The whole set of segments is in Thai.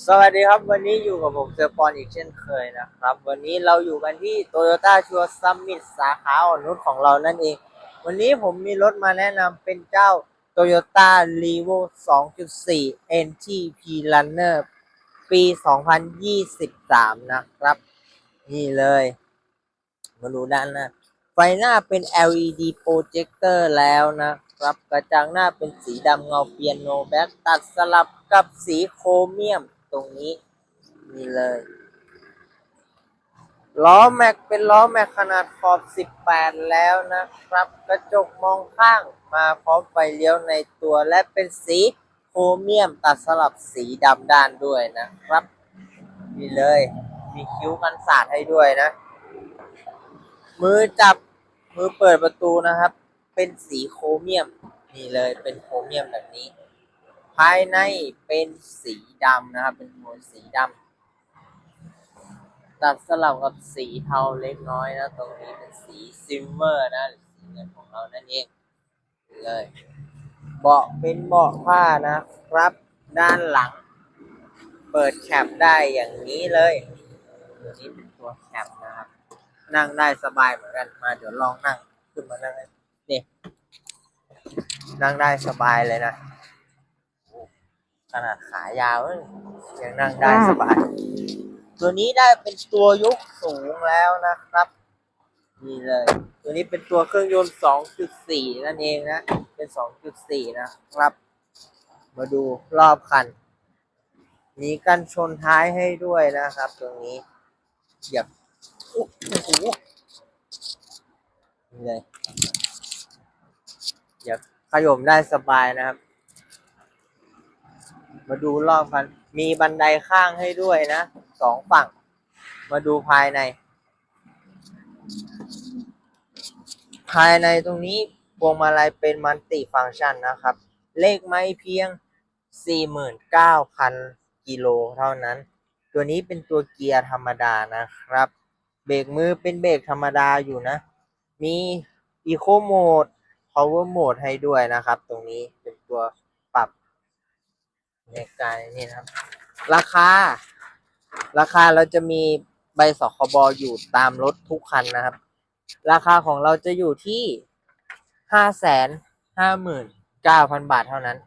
สวัสดีครับ วันนี้อยู่กับผมเซอร์ปอนอีกเช่นเคยนะครับ วันนี้เราอยู่กันที่ Toyota ชัวซัมมิตสาขาอ่อนนุชของเรานั่นเอง วันนี้ผมมีรถมาแนะนำเป็นเจ้า Toyota r e v o 2.4 NTP Runner ปี 2023 นะครับ นี่เลย มาดูด้านหน้า ไฟหน้าเป็น LED projector แล้วนะครับ กระจังหน้าเป็นสีดำเงาเปียโนแบ็กตัดสลับกับสีโครเมียม ตรงนี้นี่เลย ล้อแม็กเป็นล้อแม็กขนาดขอบ 18 แล้วนะครับ กระจกมองข้างมาพร้อมไฟเลี้ยวในตัวและเป็นสีโครเมียมตัดสลับสีดำด้านด้วยนะครับนี่เลย มีคิ้วกันสาดให้ด้วยนะ มือจับมือเปิดประตูนะครับ เป็นสีโครเมียมนี่เลยเป็นโครเมียมแบบนี้ ภายในเป็นสีดำนะครับ เป็นโทนสีดำตัดสลับกับสีเทาเล็กน้อยนะ ตรงนี้เป็นสีซิลเวอร์นะหรือสีเงินของเรานั่นเองเลยเบาะเป็นเบาะผ้านะครับ ด้านหลัง เปิดแคปได้อย่างนี้เลยตัวนี้เป็นตัวแคปนะครับ นั่งได้สบายเหมือนกันมาเดี๋ยวลองนั่งขึ้นมานั่งนี่นั่งได้สบายเลยนะ ขนาดขายาวเอ้ยยังนั่งได้สบาย ตัวนี้ได้เป็นตัวยกสูงแล้วนะครับ นี่เลย ตัวนี้เป็นตัวเครื่องยนต์ 2.4 นั่นเองนะ เป็น 2.4 นะครับ มาดูรอบคัน มีกันชนท้ายให้ด้วยนะครับ ตรงนี้เหยียบโอ้โหนี่เลยเดี๋ยวขยมได้สบายนะครับ มาดูรอบกัน มีบันไดข้างให้ด้วยนะสองฝั่ง มาดูภายใน ภายในตรงนี้พวงมาลัยเป็นมัลติฟังก์ชันนะครับ เลขไม่เพียง 49,000 กิโลเท่านั้น ตัวนี้เป็นตัวเกียร์ธรรมดานะครับ เบรกมือเป็นเบรกธรรมดาอยู่นะ มี Eco Mode Power Mode ให้ด้วยนะครับ ตรงนี้เป็นตัว ในการนี่นะครับ ราคา ราคาเราจะมีใบสคบอยู่ตามรถทุกคันนะครับ ราคาของเราจะอยู่ที่ห้าแสนห้าหมื่นเก้าพันบาทเท่านั้น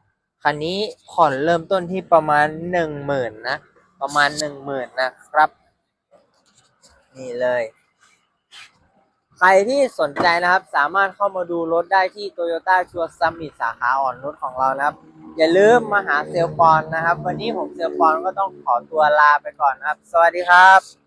คันนี้ผ่อนเริ่มต้นที่ประมาณหนึ่งหมื่นนะ ประมาณหนึ่งหมื่นนะครับ นี่เลย ใครที่สนใจนะครับ สามารถเข้ามาดูรถได้ที่ Toyota ชัวซัมมิตสาขาอ่อนนุชของเรานะครับ อย่าลืมมาหาเซลปอนนะครับ วันนี้ผมเซลลปอนก็ต้องขอตัวลาไปก่อนนะครับ สวัสดีครับ